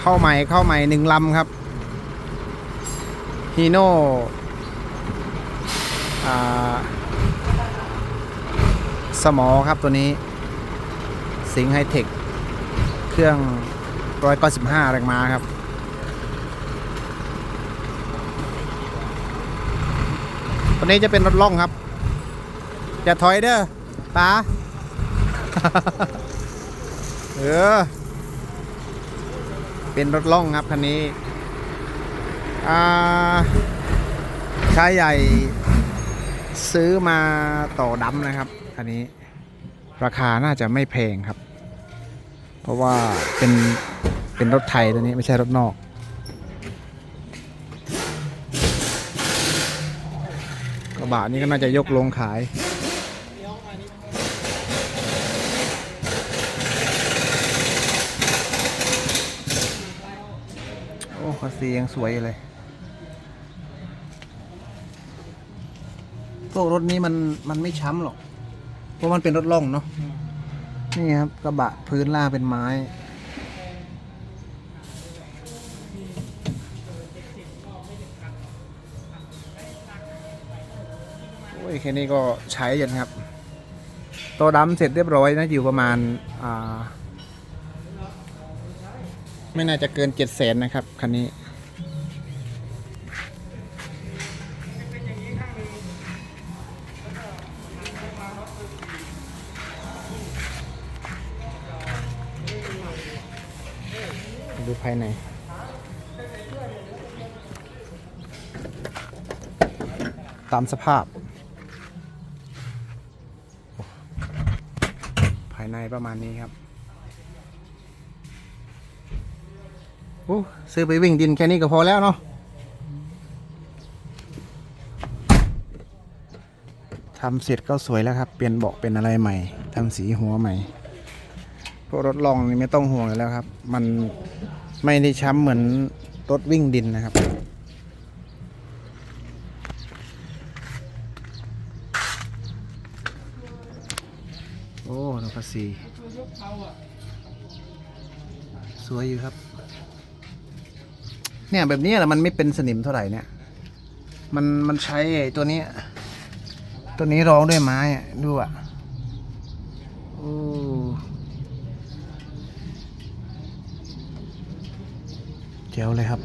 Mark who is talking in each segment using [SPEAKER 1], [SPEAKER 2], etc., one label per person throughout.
[SPEAKER 1] เข้าใหม่เข้าใหม่หนึ่งลำครับฮีโน่สมอครับตัวนี้ สิงไฮเทค เครื่อง195แรงม้าครับ ตัวนี้จะเป็นรถล่องครับ อย่าถอยเด้อป้าเออ เป็นรถล่องครับคันนี้อ่าชายใหญ่ซื้อมาต่อดำนะครับคันนี้ ราคาน่าจะไม่แพงครับ เพราะว่าเป็นเป็นรถไทยตัวนี้ไม่ใช่รถนอก กระบะนี้ก็น่าจะยกลงขาย คาซียังสวยเลย พวกรถนี้มันมันไม่ช้ำหรอก เพราะมันเป็นรถล่องเนาะ นี่ครับกระบะพื้นล่าเป็นไม้ โอ้ยแค่นี้ก็ใช้ยันครับ ตัวดำเสร็จเรียบร้อยนะอยู่ประมาณอ่า ไม่น่าจะเกินเจ็ดแสนนะครับ คันนี้ ดูภายในตามสภาพ ภายในประมาณนี้ครับ ซื้อไปวิ่งดินแค่นี้ก็พอแล้วเนาะทำเสร็จก็สวยแล้วครับ เปลี่ยนเบาะเป็นอะไรใหม่ทำสีหัวใหม่พวกรถลองนี่ไม่ต้องห่วงอยู่แล้วครับ มันไม่ได้ช้ำเหมือนรถวิ่งดินนะครับ โอ้นกกระสีสวยอยู่ครับ เนี่ยแบบนี้แหละมันไม่เป็นสนิมเท่าไหร่เนี่ย มันมันใช้ตัวนี้ ตัวนี้รองด้วยไม้ดูอะโอ้เจ๋วเลยครับ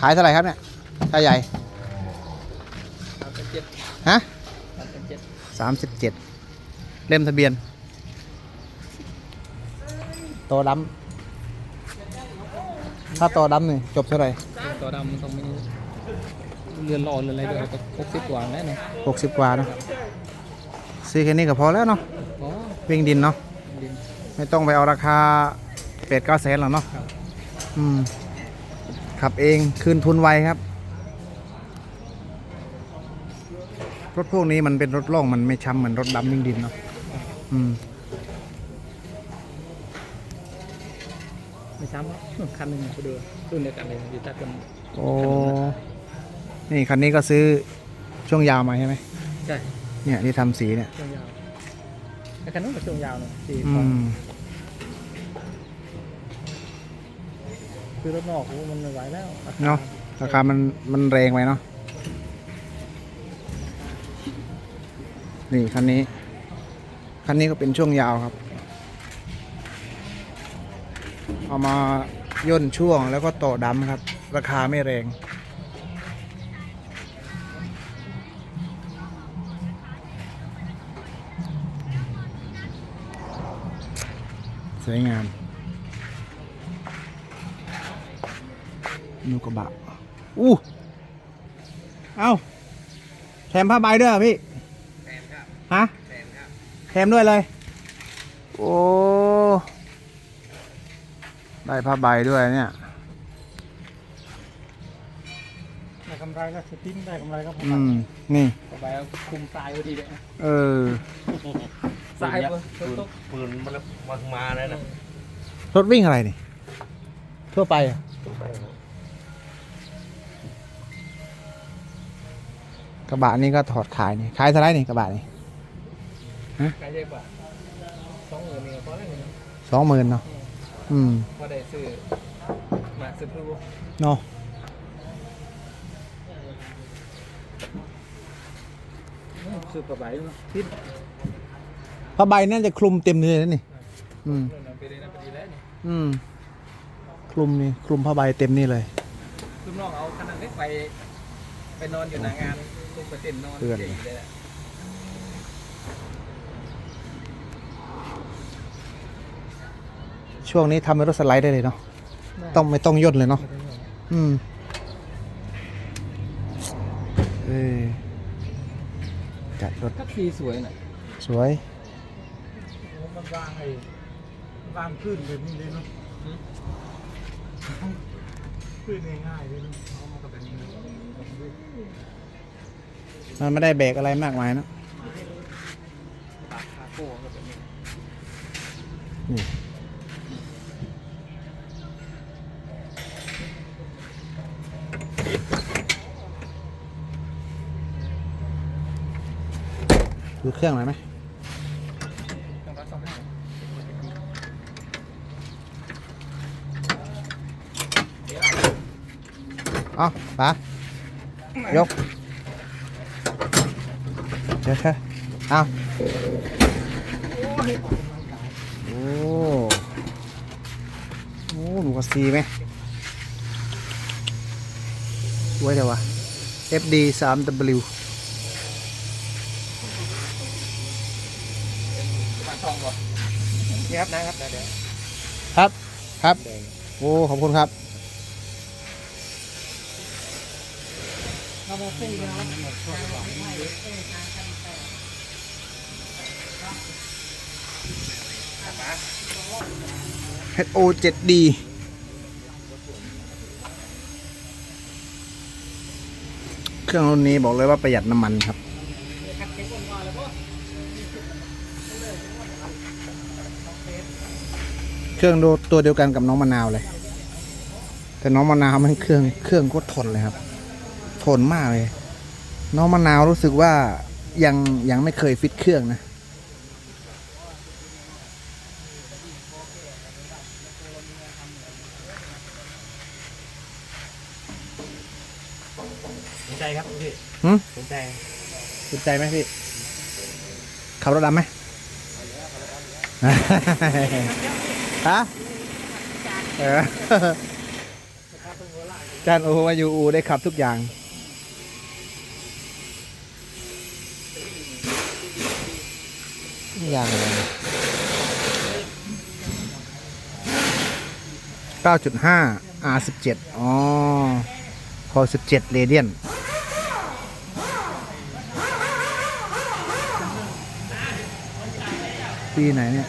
[SPEAKER 1] ขายเท่าไหร่ครับเนี่ยชายใหญ่
[SPEAKER 2] สามสิบเจ็ด
[SPEAKER 1] ฮะ
[SPEAKER 2] สามสิบเจ็ด
[SPEAKER 1] สามสิบเจ็ดเล่มทะเบียน โตดำถ้าโตดำนี่จบเท่าไหร่
[SPEAKER 2] ตัวดำมันต้องมีเรือนรอเรือนอะไรด้วยก็หกสิบกว่าแล้วเนาะ
[SPEAKER 1] หกสิบกว่าเนอะซื้อแค่นี้ก็พอแล้วเนาะ
[SPEAKER 2] อ๋อ
[SPEAKER 1] วิ่งดินเนาะ
[SPEAKER 2] ดิน
[SPEAKER 1] ไม่ต้องไปเอาราคาเป็ดเก้าแสนหรอกเนาะ
[SPEAKER 2] ครับ
[SPEAKER 1] อืม ขับเองคืนทุนไวครับ รถพวกนี้มันเป็นรถล่องมันไม่ช้ำเหมือนรถดำวิ่งดินเนาะอืม
[SPEAKER 2] ไม่ช้ำหรอกคันหนึ่งไปดูรุ่นเดียวกันเลยอยู่ใต้ต้น
[SPEAKER 1] โอ้นี่คันนี้ก็ซื้อช่วงยาวมาใช่ไหม
[SPEAKER 2] ใช่
[SPEAKER 1] เนี่ยที่ทำสีเนี่ย
[SPEAKER 2] ช่วงยาวไอ้คันนู้นก็ช่วงยาวเนาะสี่
[SPEAKER 1] อื
[SPEAKER 2] ของ
[SPEAKER 1] ม
[SPEAKER 2] คือรถนอกโอ้มันไม่ไหวแล้ว
[SPEAKER 1] เนาะราคามันมันแรงไปเนาะนี่คันนี้ คันนี้ก็เป็นช่วงยาวครับ เอามาย่นช่วงแล้วก็ต่อดำครับ ราคาไม่แรง สวยงาม นูกระบะอู้เอาแถมผ้าใบด้วยเหรอพี่
[SPEAKER 2] แถมครับ
[SPEAKER 1] ฮะ
[SPEAKER 2] แถมครับ
[SPEAKER 1] แถมด้วยเลย โอ้ได้ผ้าใบด้วยเนี่ย
[SPEAKER 2] ได้กำไรแล้วสติ้งได้กำไรก็พอ
[SPEAKER 1] อืมนี่
[SPEAKER 2] ต่อไปเอาคุมทรายพอดีเลย
[SPEAKER 1] เออ
[SPEAKER 2] ทรายเบอร์
[SPEAKER 3] ปืน
[SPEAKER 2] ตก
[SPEAKER 3] ปืนมันมามาแล้วนะ
[SPEAKER 1] รถวิ่งอะไรนี่ทั่วไปอะ กระบะนี่ก็ถอดขายนี่ขายเท่าไรนี่กระบะนี่
[SPEAKER 2] ใครเรียกว่าสองหมื่นนี่ก็พอแล้วนี่
[SPEAKER 1] สองหมื่นเนาะอืม
[SPEAKER 2] พอได้ซื้อมาซื้อพู
[SPEAKER 1] เนาะ
[SPEAKER 2] ซื้อประใบเนาะทิศ
[SPEAKER 1] ผ้าใบน่าจะคลุมเต็มเลยนะนี่ อืมอืมคลุมนี่คลุมผ้าใบเต็มนี่เลย
[SPEAKER 2] คุณน้องเอาขนาดเล็กไปไปนอนอยู่หน้างาน ตุ้มไปเต้นนอน
[SPEAKER 1] เพื่อน
[SPEAKER 2] เจ๋งเลยอะ
[SPEAKER 1] ช่วงนี้ทำเป็นรถสไลด์ได้เลยเนาะต้องไม่ต้องย่นเลยเนาะอืมเออจัดรถ
[SPEAKER 2] ก็ทีสวยน่ะ
[SPEAKER 1] สวย
[SPEAKER 3] มันวางไอ้วางขึ้นแบบนี้เลยเนาะขึ้นง่ายๆเลยเนาะเอามากับแบบนี้เลย
[SPEAKER 1] มันไม่ได้แบรกอะไรมากมายนะ
[SPEAKER 2] นี่
[SPEAKER 1] ดูเครื่องหน่อยไหม
[SPEAKER 2] องรัดต้องให้
[SPEAKER 1] เอาปะยก ดี๋ยวเช่เอาโอ้โอ้หนูก็ซีไหมไว้เดี๋ยววะ FD 3W
[SPEAKER 2] ปากทองก่อนนี่ครับนะครับเดี๋ยว
[SPEAKER 1] ครับ ครับ โอ้ ขอบคุณครับ HO 7D เครื่องรุ่นนี้บอกเลยว่าประหยัดน้ำมันครับ เครื่องดูตัวเดียวกันกับน้องมะนาวเลย แต่น้องมะนาวมันเครื่องเครื่องก็ทนเลยครับ ทนมากเลย น้องมะนาวรู้สึกว่ายังยังไม่เคยฟิตเครื่องนะ
[SPEAKER 3] สนใจครับพี่
[SPEAKER 1] หืม
[SPEAKER 3] สนใจ
[SPEAKER 1] สนใจไหมพี่ ขับรถดำไหม ฮะเออจานโอมาอยู่อูได้ขับทุกอย่าง อย่างอะไร9.5 R17 อ๋อพอ17เรเดียน ปีไหนเนี่ย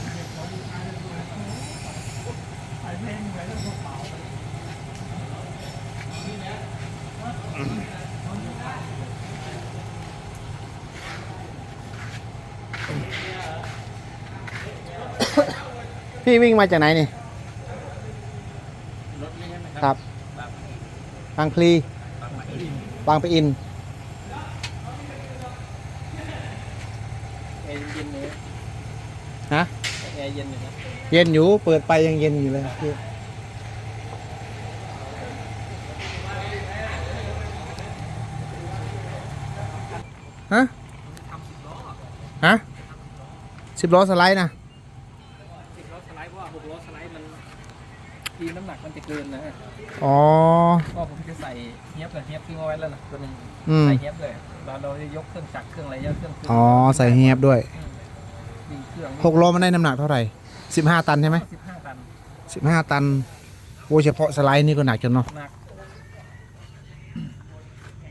[SPEAKER 1] พี่วิ่งมาจากไหนนี่ครับ บางพลีบางปะอิน
[SPEAKER 2] แอร์เย็นเลย
[SPEAKER 1] ฮะ
[SPEAKER 2] แอร์เย็นอยู่นะ
[SPEAKER 1] เย็นอยู่ เปิดไปยังเย็นอยู่เลยพี่ฮะฮะสิบล้อสไลด์นะ
[SPEAKER 2] สิบล้อสไลด์เพราะว่าหกล้อสไลด์มันทีน้ำหนักมันจะเกินนะฮะ
[SPEAKER 1] อ๋อ
[SPEAKER 2] ก็ผมจะใส่เฮียบเลยเฮียบทิ้งเอาไว้แล้วนะตัวหนึง
[SPEAKER 1] อืม
[SPEAKER 2] ใส่เฮียบเลยเราเราจะยกเครื่องจักรเครื่องอะไรเยอะเครื่องเครื่อง
[SPEAKER 1] อ๋อใส่เฮียบด้วย
[SPEAKER 2] มีเครื่อง
[SPEAKER 1] หกล้อมันได้น้ำหนักเท่าไหร่สิบห้าตันใช่ไหม
[SPEAKER 2] สิบห้าตัน
[SPEAKER 1] สิบห้าตันโอ้เฉพาะสไลด์นี่ก็หนักจนเนาะ
[SPEAKER 2] หนัก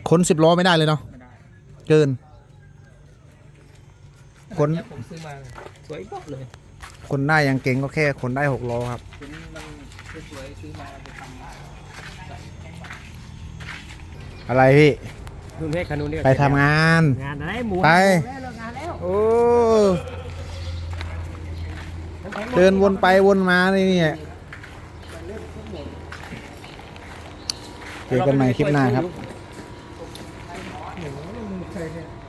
[SPEAKER 1] ขนสิบล้อไม่ได้เลยเนาะ
[SPEAKER 2] ไม่ได้
[SPEAKER 1] เกิน ขน
[SPEAKER 2] เยผมซื้อมาสวยป๊อกเลย
[SPEAKER 1] คนได้ยังเก่งก็แค่คนได้หกล้อครับ
[SPEAKER 2] ถึงมันสวยๆซื้อมาไปทำได้
[SPEAKER 1] อะไรพี่
[SPEAKER 2] ดูเพชรคันนู้นเนี่ย
[SPEAKER 1] ไปทำงาน
[SPEAKER 2] งานอะไรหมู
[SPEAKER 1] ไป
[SPEAKER 2] แล้วเลิกงานแล้ว
[SPEAKER 1] โอ้ เดินวนไปวนมาในนี่
[SPEAKER 2] เจอกันใหม่คลิปหน้าครับ